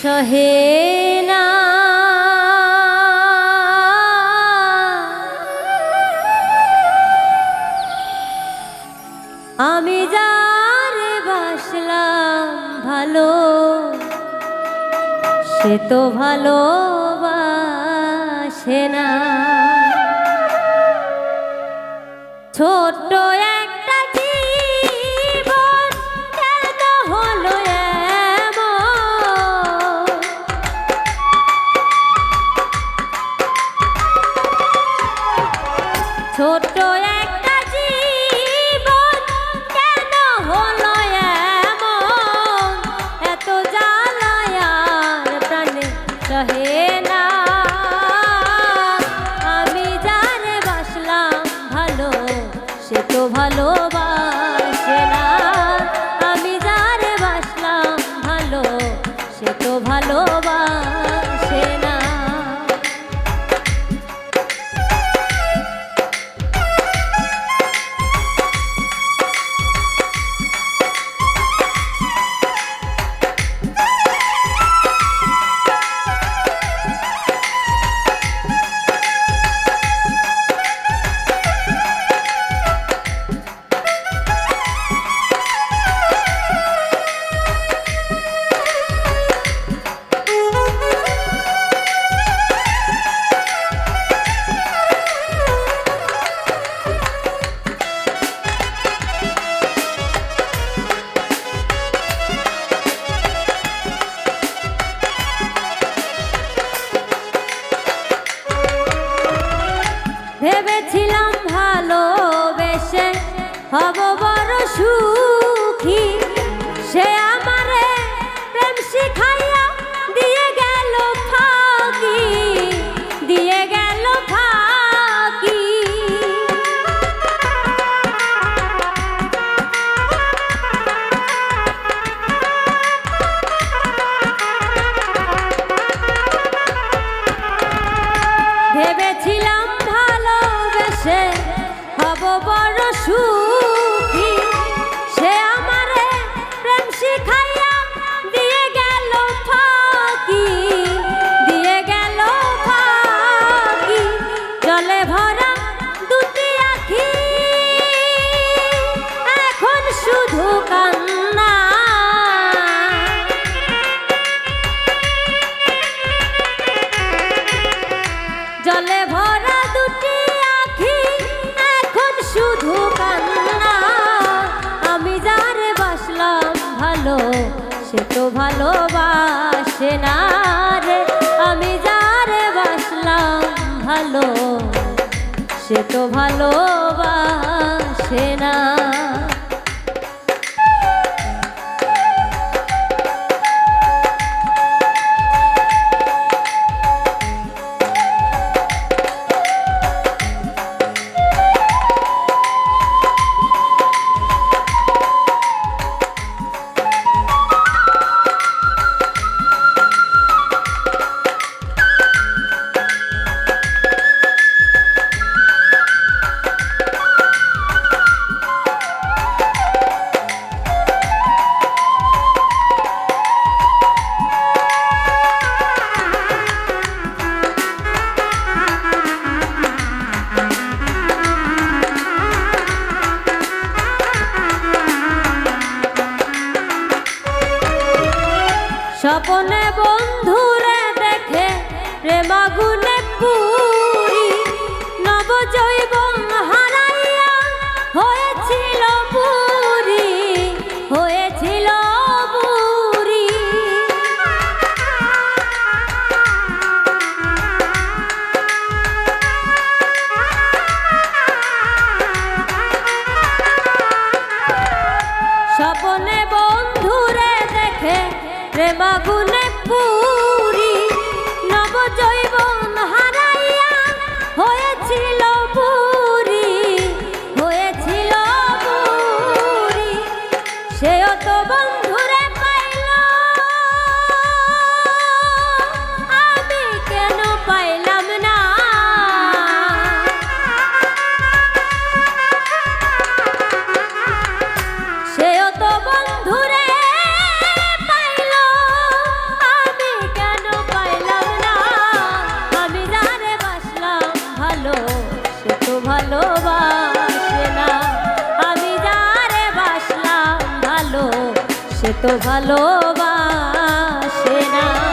সহে আমি যার বাসলাম ভালো সে তো ভালো বাসে না। ছোট্ট ছোট হব বড় সুখী। সে আমারে প্রেম শিখাইয়া দিয়ে গেল ফাঁকি, দিয়ে গেল ফাঁকি। ভেবেছিলাম ভালোবেসে হব বড় সুখ। ধরা দুটি আখি। এখন শুধু কান সে তো ভালোবাসে না। రెమగు నెప్పు এত ভালোবাসে না।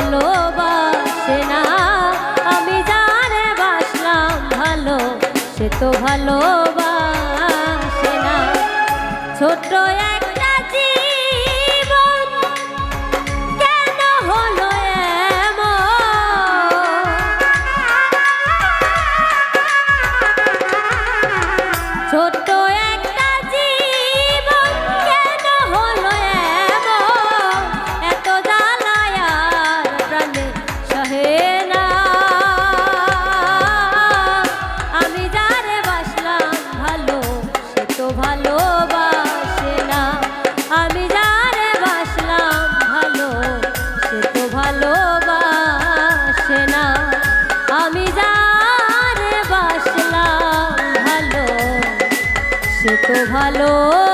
ভালোবাসে না। আমি যারে বাসলাম ভালো সে তো ভালোবাসে না। ছোট্ট এক এত ভালো